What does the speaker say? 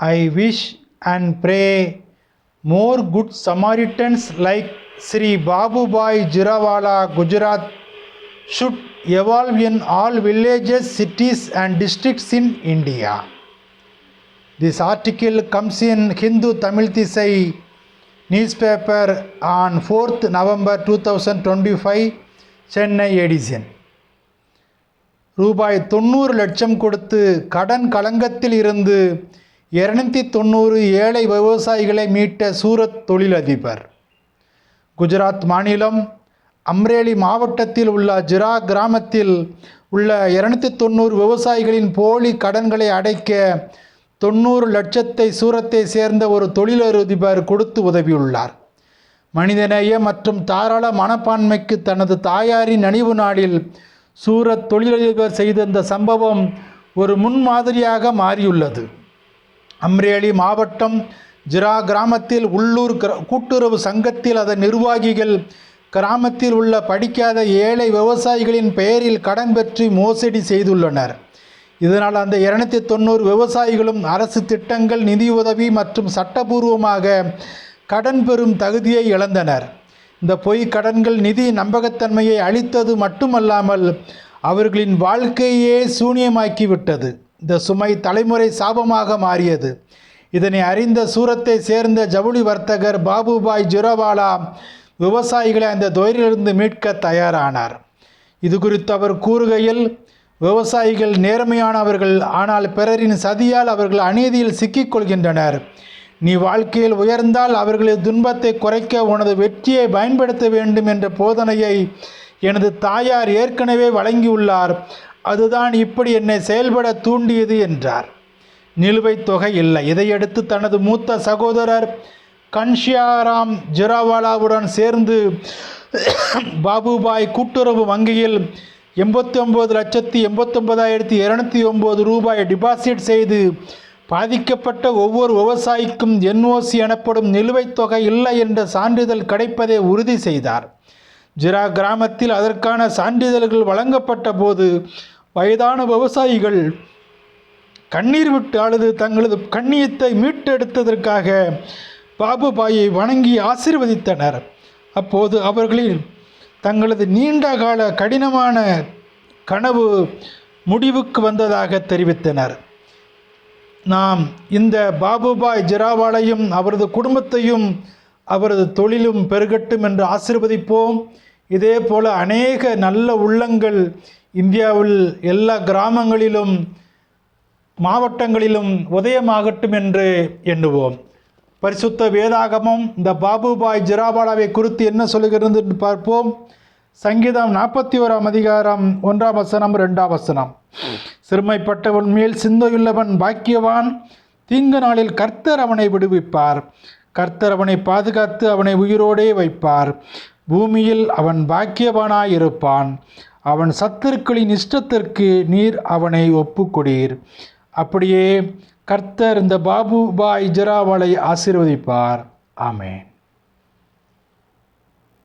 I wish and pray more good Samaritans like Sri Babu Bhai Jirawala, Gujarat should evolve in all villages, cities, and districts in India. This article comes in Hindu Tamil Tisai newspaper on 4th November 2025, Chennai edition. ரூபாய் தொண்ணூறு லட்சம் கொடுத்து கடன் களங்கத்தில் இருந்து இருநூத்தி தொண்ணூறு ஏழை விவசாயிகளை மீட்ட சூரத் தொழிலதிபர். குஜராத் மாநிலம் அம்ரேலி மாவட்டத்தில் உள்ள ஜிரா கிராமத்தில் உள்ள இரநூத்தி தொண்ணூறு விவசாயிகளின் போலி கடன்களை அடைக்க தொண்ணூறு லட்சத்தை சூரத்தை சேர்ந்த ஒரு தொழிலதிபர் கொடுத்து உதவியுள்ளார். மனிதநேய மற்றும் தாராள மனப்பான்மைக்கு தனது தாயாரின் நினைவு நாளில் சூரத் தொழிலதிபர் செய்த இந்த சம்பவம் ஒரு முன்மாதிரியாக மாறியுள்ளது. அம்ரேலி மாவட்டம் ஜிரா கிராமத்தில் உள்ளூர் கிர- கூட்டுறவு சங்கத்தில் அதன் நிர்வாகிகள் கிராமத்தில் உள்ள படிக்காத ஏழை விவசாயிகளின் பெயரில் கடன் பெற்று மோசடி செய்துள்ளனர். இதனால் அந்த இருநூத்தி தொண்ணூறு விவசாயிகளும் அரசு திட்டங்கள் நிதியுதவி மற்றும் சட்டபூர்வமாக கடன் பெறும் தகுதியை இழந்தனர். இந்த பொய் கடன்கள் நிதி நம்பகத்தன்மையை அளித்தது மட்டுமல்லாமல் அவர்களின் வாழ்க்கையே சூனியமாக்கிவிட்டது. இந்த சுமை தலைமுறை சாபமாக மாறியது. இதனை அறிந்த சூரத்தை சேர்ந்த ஜவுளி வர்த்தகர் பாபுபாய் ஜுரவாலா விவசாயிகளை அந்த துயரிலிருந்து மீட்க தயாரானார். இது குறித்து அவர் கூறுகையில் விவசாயிகள் நேர்மையானவர்கள் ஆனால் பிறரின் சதியால் அவர்கள் அநீதியில் சிக்கிக்கொள்கின்றனர் நீ வாழ்க்கையில் உயர்ந்தால் அவர்களது துன்பத்தை குறைக்க உனது வெற்றியை பயன்படுத்த வேண்டும் என்ற போதனையை எனது தாயார் ஏற்கனவே வழங்கியுள்ளார். அதுதான் இப்படி என்னை செயல்பட தூண்டியது என்றார். நிலுவைத் தொகை இல்லை. இதையடுத்து தனது மூத்த சகோதரர் கன்ஷியாராம் ஜிராவாலாவுடன் சேர்ந்து பாபுபாய் கூட்டுறவு வங்கியில் எண்பத்தி ஒம்பது லட்சத்தி எண்பத்தொம்பதாயிரத்தி இரநூத்தி ஒம்பது ரூபாய் டிபாசிட் செய்து பாதிக்கப்பட்ட ஒவ்வொரு விவசாயிக்கும் என்ஓசி எனப்படும் நிலுவைத் தொகை இல்லை என்ற சான்றிதழ் கிடைப்பதை உறுதி செய்தார். ஜிரா கிராமத்தில் அதற்கான சான்றிதழ்கள் வழங்கப்பட்ட போது வயதான விவசாயிகள் கண்ணீர் விட்டு அழுது தங்களது கண்ணியத்தை மீட்டெடுத்ததற்காக பாபுபாயை வணங்கி ஆசிர்வதித்தனர். அப்போது அவர்களில் தங்களது நீண்டகால கடினமான கனவு முடிவுக்கு வந்ததாக தெரிவித்தனர். நாம் இந்த பாபுபாய் ஜிராவாலையும் அவரது குடும்பத்தையும் அவரது தொழிலும் பெருகட்டும் என்று ஆசீர்வதிப்போம். இதே போல் அநேக நல்ல உள்ளங்கள் இந்தியாவில் எல்லா கிராமங்களிலும் மாவட்டங்களிலும் உதயமாகட்டும் என்று எண்ணுவோம். பரிசுத்த வேதாகமம் இந்த பாபுபாய் ஜிராபாடாவை குறித்து என்ன சொல்கிறது என்று பார்ப்போம். சங்கீதம் நாற்பத்தி ஓராம் அதிகாரம் ஒன்றாம் வசனம் ரெண்டாம் வசனம். சிறுமைப்பட்டவன் மேல் சிந்தையுள்ளவன் பாக்கியவான் தீங்கு நாளில் கர்த்தர் அவனை விடுவிப்பார். கர்த்தர் அவனை பாதுகாத்து அவனை உயிரோடே வைப்பார். பூமியில் அவன் பாக்கியவானாயிருப்பான். அவன் சத்துருக்களின் இஷ்டத்திற்கு நீர் அவனை ஒப்புக்கொடீர். அப்படியே கர்த்தர் இந்த பாபு பாய் ஜெராவாலை ஆசீர்வதிப்பார். ஆமேன்.